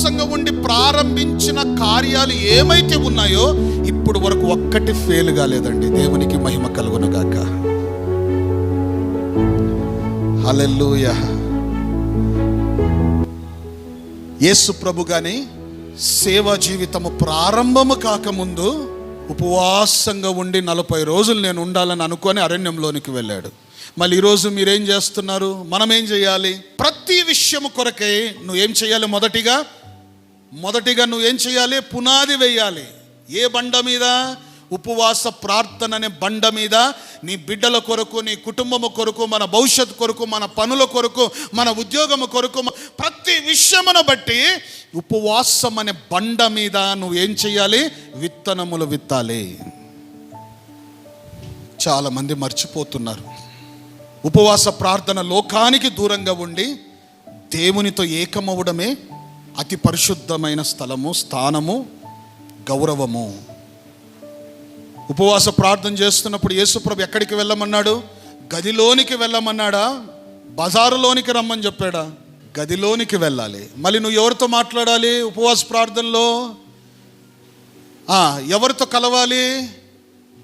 విశ్వాసంగా ఉండి ప్రారంభించిన కార్యాలు ఏమైతే ఉన్నాయో ఇప్పుడు వరకు ఒక్కటి ఫెయిల్ కాలేదండి. దేవునికి మహిమ కలుగును గాక యేసు ప్రభు గాని సేవా జీవితము ప్రారంభము కాకముందు ఉపవాసంగా ఉండి నలభై రోజులు నేను ఉండాలని అనుకొని అరణ్యంలోనికి వెళ్ళాడు. మళ్ళీ ఈరోజు మీరేం చేస్తున్నారు? మనం ఏం చేయాలి? ప్రతి విషయము కొరకై నువ్వేం చేయాలి? మొదటిగా మొదటిగా నువ్వేం చేయాలి? పునాది వేయాలి. ఏ బండ మీద? ఉపవాస ప్రార్థన అనే బండ మీద. నీ బిడ్డల కొరకు నీ కుటుంబము కొరకు మన భవిష్యత్తు కొరకు మన పనుల కొరకు మన ఉద్యోగము కొరకు ప్రతి విషయమును బట్టి ఉపవాసం అనే బండ మీద నువ్వు ఏం చేయాలి? విత్తనములు విత్తాలి. చాలామంది మర్చిపోతున్నారు. ఉపవాస ప్రార్థన లోకానికి దూరంగా ఉండి దేవునితో ఏకమవడమే అతి పరిశుద్ధమైన స్థలము స్థానము గౌరవము. ఉపవాస ప్రార్థన చేస్తున్నప్పుడు యేసుప్రభు ఎక్కడికి వెళ్ళమన్నాడు? గదిలోనికి వెళ్ళమన్నాడా? బజారులోనికి రమ్మని చెప్పాడా? గదిలోనికి వెళ్ళాలి. మళ్ళీ నువ్వు ఎవరితో మాట్లాడాలి ఉపవాస ప్రార్థనలో? ఎవరితో కలవాలి?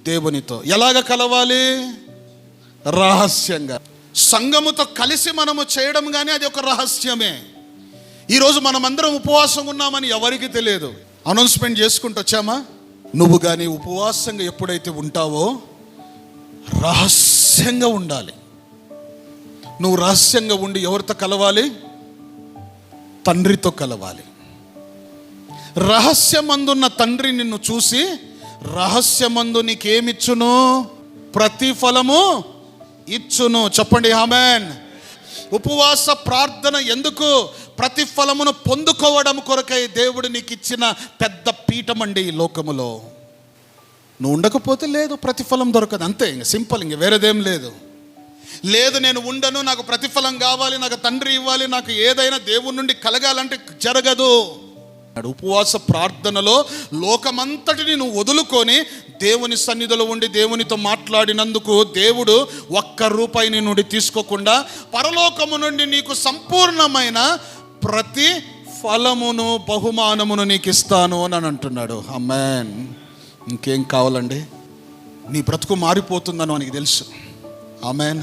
దేవునితో. ఎలాగ కలవాలి? రహస్యంగా. సంఘముతో కలిసి మనము చేయడం కానీ అది ఒక రహస్యమే. ఈరోజు మనమందరం ఉపవాసం ఉన్నామని ఎవరికి తెలియదు. అనౌన్స్మెంట్ చేసుకుంటూ వచ్చామా? నువ్వు కానీ ఉపవాసంగా ఎప్పుడైతే ఉంటావో రహస్యంగా ఉండాలి. నువ్వు రహస్యంగా ఉండి ఎవరితో కలవాలి? తండ్రితో కలవాలి. రహస్యమందున్న తండ్రి నిన్ను చూసి రహస్యమందు నీకేమిచ్చును? ప్రతిఫలము ఇచ్చును. చెప్పండి హామెన్ ఉపవాస ప్రార్థన ఎందుకు? ప్రతిఫలమును పొందుకోవడం కొరకై దేవుడు నీకు ఇచ్చిన పెద్ద పీఠం అండి ఈ లోకములో. నువ్వు ఉండకపోతే లేదు ప్రతిఫలం దొరకదు. అంతే ఇంక సింపుల్ ఇంక వేరేదేం లేదు. లేదు నేను ఉండను నాకు ప్రతిఫలం కావాలి నాకు తండ్రి ఇవ్వాలి నాకు ఏదైనా దేవుడి నుండి కలగాలంటే జరగదు. ఉపవాస ప్రార్థనలో లోకమంతటిని నువ్వు వదులుకొని దేవుని సన్నిధిలో ఉండి దేవునితో మాట్లాడినందుకు దేవుడు ఒక్క రూపాయి నుండి తీసుకోకుండా పరలోకము నుండి నీకు సంపూర్ణమైన ప్రతి ఫలమును బహుమానమును నీకు ఇస్తాను అని అంటున్నాడు. అమ్మాన్ ఇంకేం కావాలండి? నీ బ్రతుకు మారిపోతుందని నీకు తెలుసు. ఆమెన్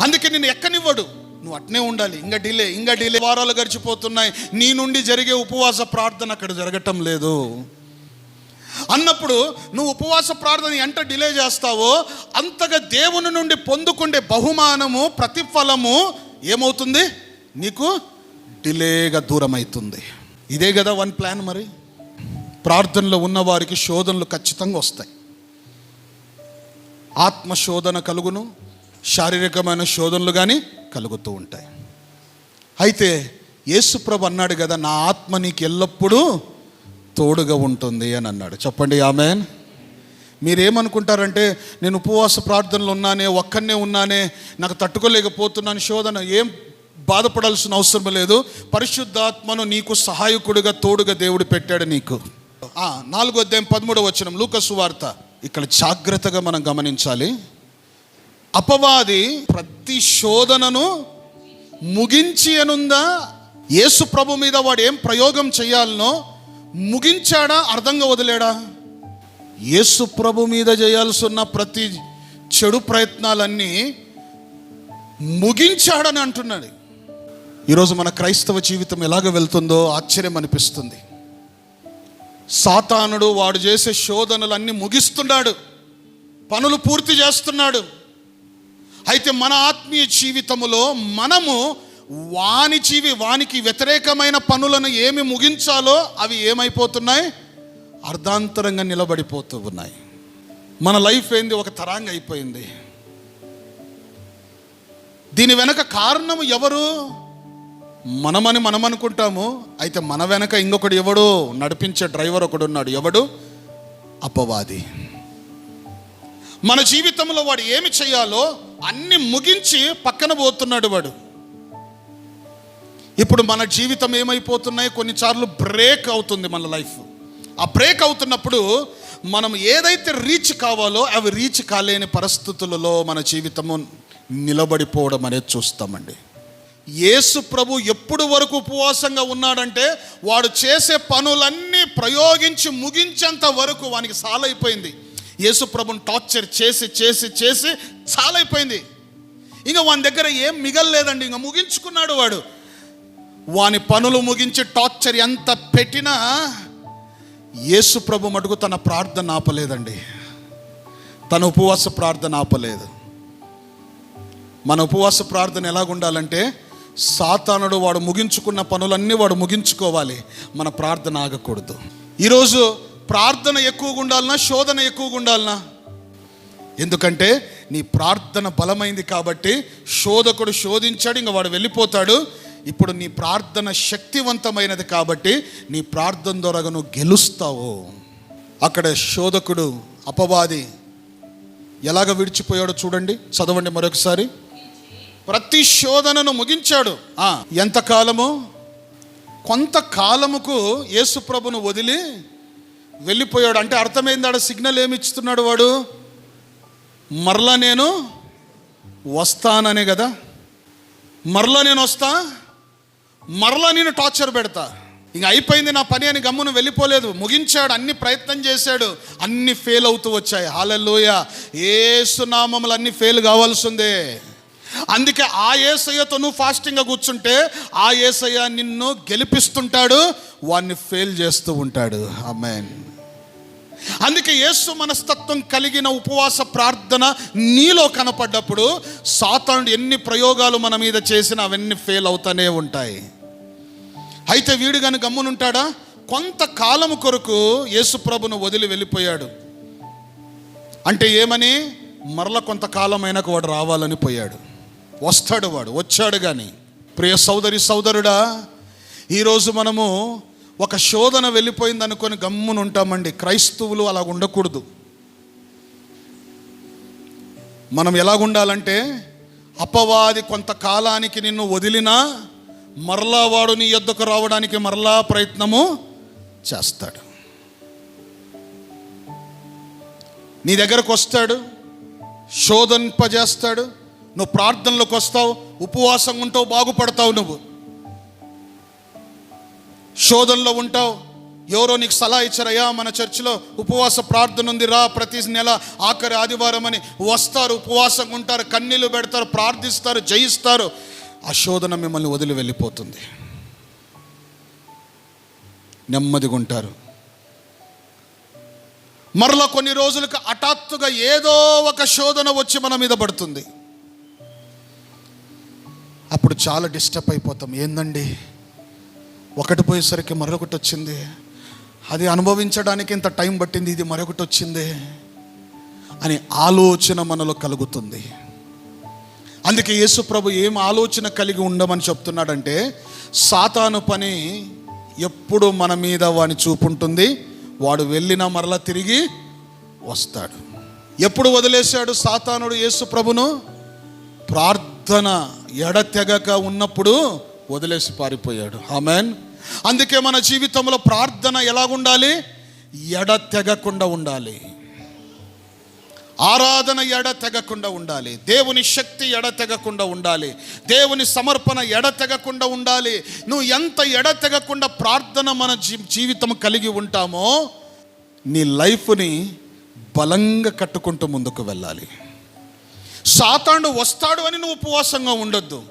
అందుకే నేను ఎక్కనివ్వడు. నువ్వు అట్నే ఉండాలి. ఇంకా డిలే ఇంకా డిలే. వారాలు గడిచిపోతున్నాయి. నీ నుండి జరిగే ఉపవాస ప్రార్థన అక్కడ జరగటం లేదు. అన్నప్పుడు నువ్వు ఉపవాస ప్రార్థన ఎంత డిలే చేస్తావో అంతగా దేవుని నుండి పొందుకుండే బహుమానము ప్రతిఫలము ఏమవుతుంది? నీకు డిలేగా దూరం అవుతుంది ఇదే కదా వన్ ప్లాన్ మరి? ప్రార్థనలో ఉన్న వారికి శోధనలు ఖచ్చితంగా వస్తాయి. ఆత్మ శోధన కలుగును శారీరకమైన శోధనలు కానీ కలుగుతూ ఉంటాయి. అయితే యేసుప్రభు అన్నాడు కదా నా ఆత్మ నీకు ఎల్లప్పుడూ తోడుగా ఉంటుంది అని అన్నాడు. చెప్పండి ఆమె మీరేమనుకుంటారంటే నేను ఉపవాస ప్రార్థనలు ఉన్నానే ఒక్కనే ఉన్నానే నాకు తట్టుకోలేకపోతున్నాను శోధన ఏం బాధపడాల్సిన అవసరం లేదు. పరిశుద్ధాత్మను నీకు సహాయకుడిగా తోడుగా దేవుడు పెట్టాడు నీకు. ఆ, నాలుగో అధ్యాయం పదమూడవ వచనం లూకసు వార్త. ఇక్కడ జాగ్రత్తగా మనం గమనించాలి. అపవాది ప్రతి శోధనను ముగించి అనుందా? యేసు ప్రభు మీద వాడు ఏం ప్రయోగం చేయాలనో ముగించాడా? అర్థంగా వదిలేడా? యేసు ప్రభు మీద చేయాల్సి ఉన్న ప్రతి చెడు ప్రయత్నాలన్నీ ముగించాడని అంటున్నాడు. ఈరోజు మన క్రైస్తవ జీవితం ఎలాగ వెళ్తుందో ఆశ్చర్యం అనిపిస్తుంది. సాతానుడు వాడు చేసే శోధనలన్నీ ముగిస్తున్నాడు. పనులు పూర్తి చేస్తున్నాడు. అయితే మన ఆత్మీయ జీవితములో మనము వాని జీవి వానికి వ్యతిరేకమైన పనులను ఏమి ముగించాలో అవి ఏమైపోతున్నాయి? అర్ధాంతరంగా నిలబడిపోతూ ఉన్నాయి. మన లైఫ్ ఏంది? ఒక తరాంగ అయిపోయింది. దీని వెనక కారణం ఎవరు? మనమని మనం అనుకుంటాము అయితే మన వెనక ఇంకొకడు ఎవడు నడిపించే డ్రైవర్ ఒకడు ఉన్నాడు. ఎవడు? అపవాది. మన జీవితంలో వాడు ఏమి చేయాలో అన్ని ముగించి పక్కన పోతున్నాడు వాడు. ఇప్పుడు మన జీవితం ఏమైపోతున్నాయి? కొన్నిసార్లు బ్రేక్ అవుతుంది మన లైఫ్. ఆ బ్రేక్ అవుతున్నప్పుడు మనం ఏదైతే రీచ్ కావాలో అవి రీచ్ కాలేని పరిస్థితులలో మన జీవితము నిలబడిపోవడం అనేది చూస్తామండి. యేసు ప్రభు ఎప్పుడు వరకు ఉపవాసంగా ఉన్నాడంటే వాడు చేసే పనులన్నీ ప్రయోగించి ముగించేంత వరకు వానికి సాలైపోయింది. యేసు ప్రభుని టార్చర్ చేసి చేసి చేసి చాలైపోయింది ఇంకా వాని దగ్గర ఏం మిగల్లేదండి ఇంకా ముగించుకున్నాడు వాడు. వాని పనులు ముగించి టార్చర్ ఎంత పెట్టినా యేసు ప్రభు మటుకు తన ప్రార్థన ఆపలేదండి. తన ఉపవాస ప్రార్థన ఆపలేదు. మన ఉపవాస ప్రార్థన ఎలాగుండాలంటే సాతానుడు వాడు ముగించుకున్న పనులన్నీ వాడు ముగించుకోవాలి. మన ప్రార్థన ఆగకూడదు. ఈరోజు ప్రార్థన ఎక్కువగా ఉండాలనా? శోధన ఎక్కువగా ఉండాలనా? ఎందుకంటే నీ ప్రార్థన బలమైంది కాబట్టి శోధకుడు శోధించాడు ఇంకా వాడు వెళ్ళిపోతాడు. ఇప్పుడు నీ ప్రార్థన శక్తివంతమైనది కాబట్టి నీ ప్రార్థన ద్వారా నువ్వు గెలుస్తావు. అక్కడ శోధకుడు అపవాది ఎలాగ విడిచిపోయాడో చూడండి. చదవండి మరొకసారి. ప్రతి శోధనను ముగించాడు ఎంతకాలము? కొంతకాలముకు యేసుప్రభును వదిలి వెళ్ళిపోయాడు. అంటే అర్థమైందాడ సిగ్నల్ ఏమి ఇస్తున్నాడు వాడు? మరలా నేను వస్తాననే కదా? మరలా నేను వస్తా? మరలా నేను టార్చర్ పెడతా? ఇంక అయిపోయింది నా పని అని గమ్మును వెళ్ళిపోలేదు. ముగించాడు అన్ని ప్రయత్నం చేశాడు. అన్ని ఫెయిల్ అవుతూ వచ్చాయి. హాలలోయ సునామములు అన్ని ఫెయిల్ కావాల్సిందే. అందుకే ఆ ఏసయ్యతో నువ్వు ఫాస్టింగ్గా కూర్చుంటే ఆ ఏసయ్య నిన్ను గెలిపిస్తుంటాడు వాడిని ఫెయిల్ చేస్తూ ఉంటాడు. ఆమెన్. అందుకే యేసు మనస్తత్వం కలిగిన ఉపవాస ప్రార్థన నీలో కనపడ్డప్పుడు సాతానుడు ఎన్ని ప్రయోగాలు మన మీద చేసినా అవన్నీ ఫెయిల్ అవుతూనే ఉంటాయి. అయితే వీడు కానీ గమ్మునుంటాడా? కొంతకాలము కొరకు యేసుప్రభును వదిలి వెళ్ళిపోయాడు. అంటే ఏమని? మరల కొంతకాలం కొంతకాలమైనాక వాడు రావాలని పోయాడు. వస్తాడు వాడు వచ్చాడు కానీ ప్రియ సోదరి సోదరుడా ఈరోజు మనము ఒక శోధన వెళ్ళిపోయింది అనుకొని గమ్మును ఉంటామండి. క్రైస్తవులు అలా ఉండకూడదు. మనం ఎలాగుండాలంటే అపవాది కొంతకాలానికి నిన్ను వదిలినా మరలా వాడు నీ యొద్దకు రావడానికి మరలా ప్రయత్నము చేస్తాడు. నీ దగ్గరకు వస్తాడు శోధింపజేస్తాడు నువ్వు ప్రార్థనలోకి వస్తావు ఉపవాసం ఉంటావు బాగుపడతావు నువ్వు. శోధనలో ఉంటావు ఎవరో నీకు సలహా ఇచ్చారయ్యా మన చర్చిలో ఉపవాస ప్రార్థన ఉంది రా ప్రతి నెల ఆఖరి ఆదివారం అని వస్తారు ఉపవాసం ఉంటారు కన్నీళ్ళు పెడతారు ప్రార్థిస్తారు జయిస్తారు. ఆ శోధన మిమ్మల్ని వదిలి వెళ్ళిపోతుంది. నెమ్మదిగా ఉంటారు. మరలా కొన్ని రోజులకు హఠాత్తుగా ఏదో ఒక శోధన వచ్చి మన మీద పడుతుంది. చాలా డిస్టర్బ్ అయిపోతాం. ఏందండి? ఒకటి పోయేసరికి మరొకటి వచ్చింది. అది అనుభవించడానికి ఇంత టైం పట్టింది ఇది మరొకటి వచ్చింది అని ఆలోచన మనలో కలుగుతుంది. అందుకే యేసు ప్రభు ఏం ఆలోచన కలిగి ఉండమని చెప్తున్నాడంటే సాతాను పని ఎప్పుడు మన మీద వాని చూపుంటుంది. వాడు వెళ్ళినా మరలా తిరిగి వస్తాడు. ఎప్పుడు వదిలేశాడు సాతానుడు యేసు ప్రభును? ప్రార్థన ఎడతెగక ఉన్నప్పుడు వదిలేసి పారిపోయాడు. ఆమెన్. అందుకే మన జీవితంలో ప్రార్థన ఎలాగుండాలి? ఎడతెగకుండా ఉండాలి. ఆరాధన ఎడ తెగకుండా ఉండాలి. దేవుని శక్తి ఎడ తెగకుండా ఉండాలి. దేవుని సమర్పణ ఎడ తెగకుండా ఉండాలి. నువ్వు ఎంత ఎడ తెగకుండా ప్రార్థన మన జీ జీవితం కలిగి ఉంటామో నీ లైఫ్ని బలంగా కట్టుకుంటూ ముందుకు వెళ్ళాలి. సాతాండు వస్తాడు అని నువ్వు ఉపవాసంగా ఉండొద్దు.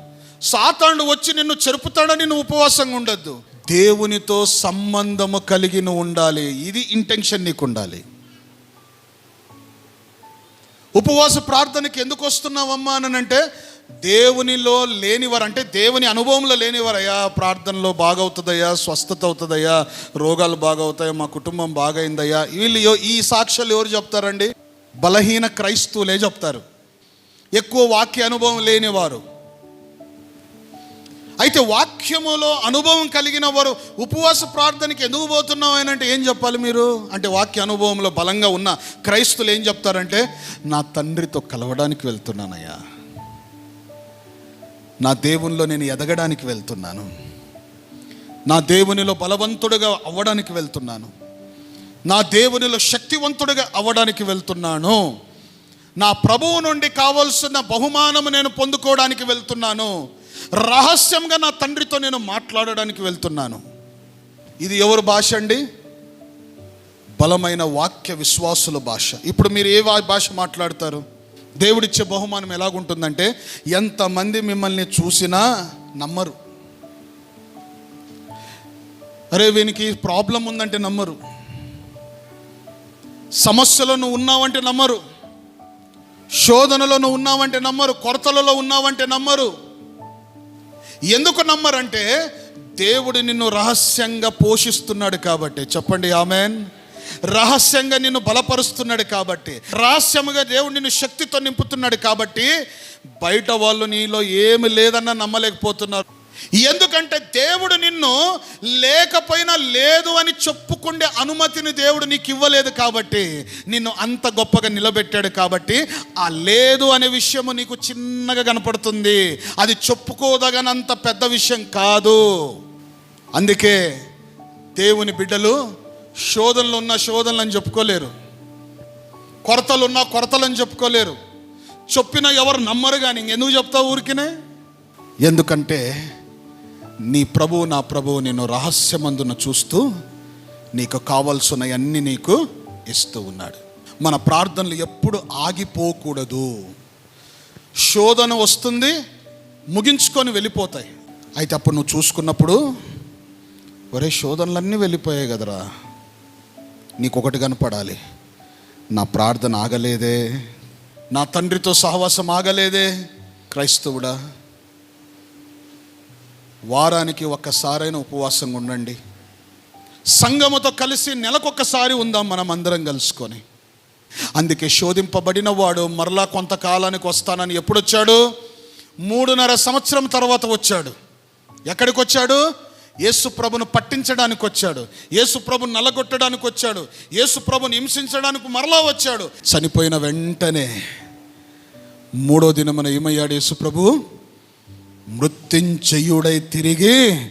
సాతాండు వచ్చి నిన్ను చెరుపుతాడని నువ్వు ఉపవాసంగా ఉండొద్దు. దేవునితో సంబంధము కలిగి నువ్వు ఉండాలి. ఇది ఇంటెన్షన్ నీకు ఉండాలి. ఉపవాస ప్రార్థనకి ఎందుకు వస్తున్నావమ్మా అని అంటే దేవునిలో లేనివారు అంటే దేవుని అనుభవంలో లేనివారయ్యా ప్రార్థనలో బాగవుతుందయ్యా స్వస్థత అవుతుందయ్యా రోగాలు బాగవుతాయా మా కుటుంబం బాగైందయ్యా. వీళ్ళు ఈ సాక్ష్యాలు ఎవరు చెప్తారండి? బలహీన క్రైస్తవులే చెప్తారు. ఎక్కువ వాక్య అనుభవం లేనివారు. అయితే వాక్యములో అనుభవం కలిగిన వారు ఉపవాస ప్రార్థనకి ఎందుకు పోతున్నావు అని అంటే ఏం చెప్పాలి మీరు? అంటే వాక్య అనుభవంలో బలంగా ఉన్న క్రైస్తులు ఏం చెప్తారంటే నా తండ్రితో కలవడానికి వెళ్తున్నానయ్యా. నా దేవునిలో నేను ఎదగడానికి వెళ్తున్నాను. నా దేవునిలో బలవంతుడుగా అవ్వడానికి వెళ్తున్నాను. నా దేవునిలో శక్తివంతుడిగా అవ్వడానికి వెళ్తున్నాను. నా ప్రభువు నుండి కావలసిన బహుమానము నేను పొందుకోవడానికి వెళ్తున్నాను. రహస్యంగా నా తండ్రితో నేను మాట్లాడడానికి వెళ్తున్నాను. ఇది ఎవరు భాష అండి? బలమైన వాక్య విశ్వాసుల భాష. ఇప్పుడు మీరు ఏ వా- భాష మాట్లాడతారు? దేవుడిచ్చే బహుమానం ఎలాగుంటుందంటే ఎంతమంది మిమ్మల్ని చూసినా నమ్మరు. అరే వీనికి ప్రాబ్లం ఉందంటే నమ్మరు. సమస్యలో నువ్వు ఉన్నావంటే నమ్మరు. శోధనలో నువ్వు ఉన్నావంటే నమ్మరు కొరతలలో ఉన్నావంటే నమ్మరు. ఎందుకు నమ్మరంటే దేవుడు నిన్ను రహస్యంగా పోషిస్తున్నాడు కాబట్టి. చెప్పండి ఆమెన్. రహస్యంగా నిన్ను బలపరుస్తున్నాడు కాబట్టి. రహస్యముగా దేవుడు నిన్ను శక్తితో నింపుతున్నాడు కాబట్టి బయట వాళ్ళు నీలో ఏమి లేదన్నా నమ్మలేకపోతున్నారు. ఎందుకంటే దేవుడు నిన్ను లేకపోయినా లేదు అని చెప్పుకుండే అనుమతిని దేవుడు నీకు ఇవ్వలేదు కాబట్టి నిన్ను అంత గొప్పగా నిలబెట్టాడు కాబట్టి ఆ లేదు అనే విషయము నీకు చిన్నగా కనపడుతుంది. అది చెప్పుకోదగనంత పెద్ద విషయం కాదు. అందుకే దేవుని బిడ్డలు శోధనలు ఉన్న శోధనలు అని చెప్పుకోలేరు. కొరతలు ఉన్న కొరతలు అని చెప్పుకోలేరు. చెప్పిన ఎవరు నమ్మరు కానీ ఎందుకు చెప్తావు ఊరికినే? ఎందుకంటే నీ ప్రభువు నా ప్రభువు నేను రహస్యమందున చూస్తూ నీకు కావలసినవన్నీ నీకు ఇస్తూ ఉన్నాడు. మన ప్రార్థనలు ఎప్పుడు ఆగిపోకూడదు. శోధన వస్తుంది ముగించుకొని వెళ్ళిపోతాయి. అయితే అప్పుడు నువ్వు చూసుకున్నప్పుడు ఒరే శోధనలన్నీ వెళ్ళిపోయాయి కదరా. నీకు ఒకటి కనపడాలి. నా ప్రార్థన ఆగలేదే. నా తండ్రితో సహవాసం ఆగలేదే. క్రైస్తవుడా వారానికి ఒక్కసారైన ఉపవాసంగా ఉండండి. సంఘముతో కలిసి నెలకొకసారి ఉందాం మనం అందరం కలుసుకొని. అందుకే శోధింపబడిన వాడు మరలా కొంతకాలానికి వస్తానని ఎప్పుడు వచ్చాడు మూడున్నర సంవత్సరం తర్వాత వచ్చాడు. ఎక్కడికి వచ్చాడు యేసుప్రభును పట్టించడానికి వచ్చాడు. యేసుప్రభును నలగొట్టడానికి వచ్చాడు. యేసుప్రభును హింసించడానికి మరలా వచ్చాడు. చనిపోయిన వెంటనే మూడో దినమున ఏమయ్యాడు యేసుప్రభు మృత్యుంచయుడై తిరిగి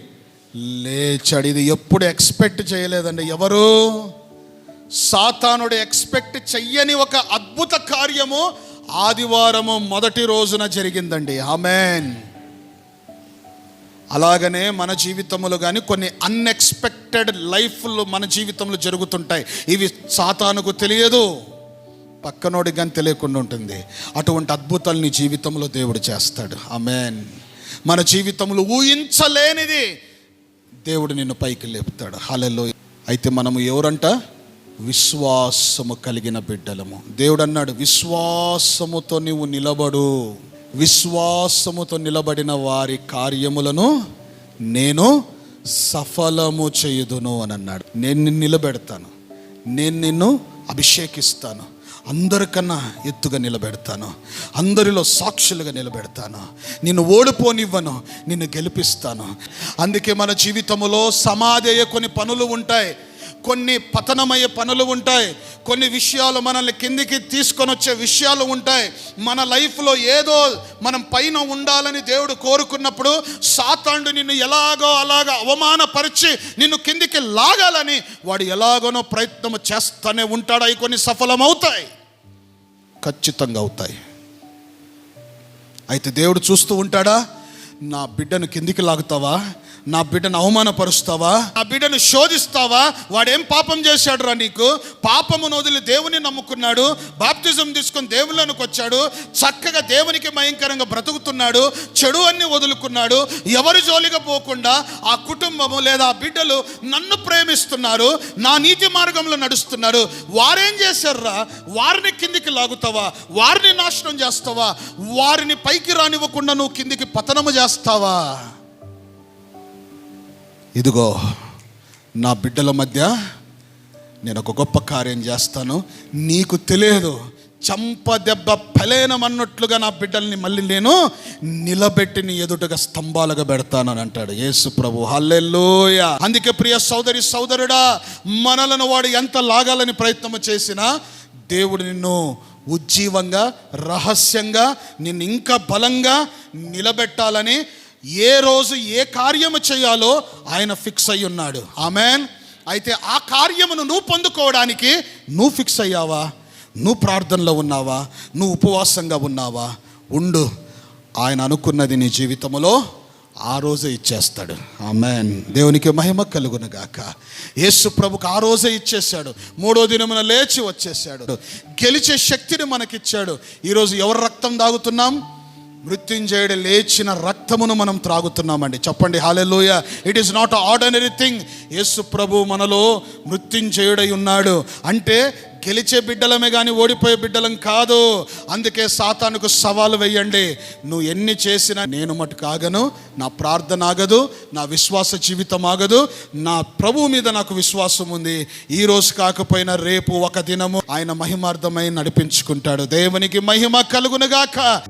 లేచాడు ఇది ఎప్పుడు ఎక్స్పెక్ట్ చేయలేదండి. ఎవరు? సాతానుడు ఎక్స్పెక్ట్ చెయ్యని ఒక అద్భుత కార్యము ఆదివారము మొదటి రోజున జరిగిందండి. ఆమెన్. అలాగనే మన జీవితంలో కానీ కొన్ని అన్ఎక్స్పెక్టెడ్ లైఫ్లు మన జీవితంలో జరుగుతుంటాయి. ఇవి సాతానుకు తెలియదు పక్కనోడికి కానీ తెలియకుండా ఉంటుంది. అటువంటి అద్భుతాలు నీ జీవితంలో దేవుడు చేస్తాడు. ఆమెన్. మన జీవితంలో ఊహించలేనిది. దేవుడు నిన్ను పైకి లేపుతాడు. హలలో అయితే మనము ఎవరంట? విశ్వాసము కలిగిన బిడ్డలము. దేవుడు అన్నాడు విశ్వాసముతో నీవు నిలబడు. విశ్వాసముతో నిలబడిన వారి కార్యములను నేను సఫలము చేయుదును అని అన్నాడు. నేను నిన్ను నిలబెడతాను. నేను నిన్ను అభిషేకిస్తాను. అందరికన్నా ఎత్తుగా నిలబెడతాను. అందరిలో సాక్షులుగా నిలబెడతాను. నిన్ను ఓడిపోనివ్వను నిన్ను గెలిపిస్తాను. అందుకే మన జీవితంలో సమాధి అయ్యే కొన్ని పనులు ఉంటాయి. కొన్ని పతనమయ్యే పనులు ఉంటాయి. కొన్ని విషయాలు మనల్ని కిందికి తీసుకొని వచ్చే విషయాలు ఉంటాయి. మన లైఫ్లో ఏదో మనం పైన ఉండాలని దేవుడు కోరుకున్నప్పుడు సాతాండు నిన్ను ఎలాగో అలాగ అవమానపరిచి నిన్ను కిందికి లాగాలని వాడు ఎలాగోనో ప్రయత్నం చేస్తూనే ఉంటాడు. అవి కొన్ని సఫలమవుతాయి. ఖచ్చితంగా అవుతాయి. అయితే దేవుడు చూస్తూ ఉంటాడా? నా బిడ్డను కిందికి లాగుతావా? నా బిడ్డను అవమానపరుస్తావా? నా బిడ్డను శోధిస్తావా? వాడేం పాపం చేశాడు రా నీకు? పాపమును వదిలి దేవుని నమ్ముకున్నాడు బాప్తిజం తీసుకొని దేవుళ్ళనికి వచ్చాడు చక్కగా దేవునికి భయంకరంగా బ్రతుకుతున్నాడు చెడు అన్ని వదులుకున్నాడు ఎవరి జోలిగా పోకుండా ఆ కుటుంబము లేదా ఆ బిడ్డలు నన్ను ప్రేమిస్తున్నారు నా నీతి మార్గంలో నడుస్తున్నారు. వారేం చేశారా వారిని కిందికి లాగుతావా? వారిని నాశనం చేస్తావా? వారిని పైకి రానివ్వకుండా నువ్వు కిందికి పతనము చేస్తావా? ఇదిగో నా బిడ్డల మధ్య నేను ఒక గొప్ప కార్యం చేస్తాను. నీకు తెలియదు చంప దెబ్బ ఫలేనమన్నట్లుగా నా బిడ్డల్ని మళ్ళీ నేను నిలబెట్టి నీ ఎదుటగా స్తంభాలుగా పెడతాను అని అంటాడు యేసు ప్రభు. హల్లెల్లోయ అందుకే ప్రియ సోదరి సోదరుడా మనలను వాడు ఎంత లాగాలని ప్రయత్నం చేసినా దేవుడు నిన్ను ఉజ్జీవంగా రహస్యంగా నిన్ను ఇంకా బలంగా నిలబెట్టాలని ఏ రోజు ఏ కార్యము చేయాలో ఆయన ఫిక్స్ అయి ఉన్నాడు. ఆమెన్. అయితే ఆ కార్యమును నువ్వు పొందుకోవడానికి నువ్వు ఫిక్స్ అయ్యావా? నువ్వు ప్రార్థనలో ఉన్నావా? నువ్వు ఉపవాసంగా ఉన్నావా? ఉండు. ఆయన అనుకున్నది నీ జీవితంలో ఆ రోజే ఇచ్చేస్తాడు. ఆమెన్. దేవునికి మహిమ కలుగునగాక యేసు ప్రభుకు ఆ రోజే ఇచ్చేశాడు. మూడో దినమున లేచి వచ్చేసాడు గెలిచే శక్తిని మనకిచ్చాడు. ఈరోజు ఎవరు రక్తం దాగుతున్నాం మృత్యుంజయుడు లేచిన రక్తమును మనం త్రాగుతున్నామండి. చెప్పండి hallelujah it is not ordinary thing Yesu ప్రభు మనలో మృత్యుంజయుడై ఉన్నాడు. అంటే గెలిచే బిడ్డలమే కానీ ఓడిపోయే బిడ్డలం కాదు. అందుకే సాతానుకు సవాలు వేయండి. నువ్వు ఎన్ని చేసినా నేను మటుకు ఆగను. నా ప్రార్థన ఆగదు. నా విశ్వాస జీవితం ఆగదు. నా ప్రభు మీద నాకు విశ్వాసం ఉంది. ఈ రోజు కాకపోయినా రేపు ఒక దినము ఆయన మహిమార్థమై నడిపించుకుంటాడు. దేవునికి మహిమ కలుగునుగాక.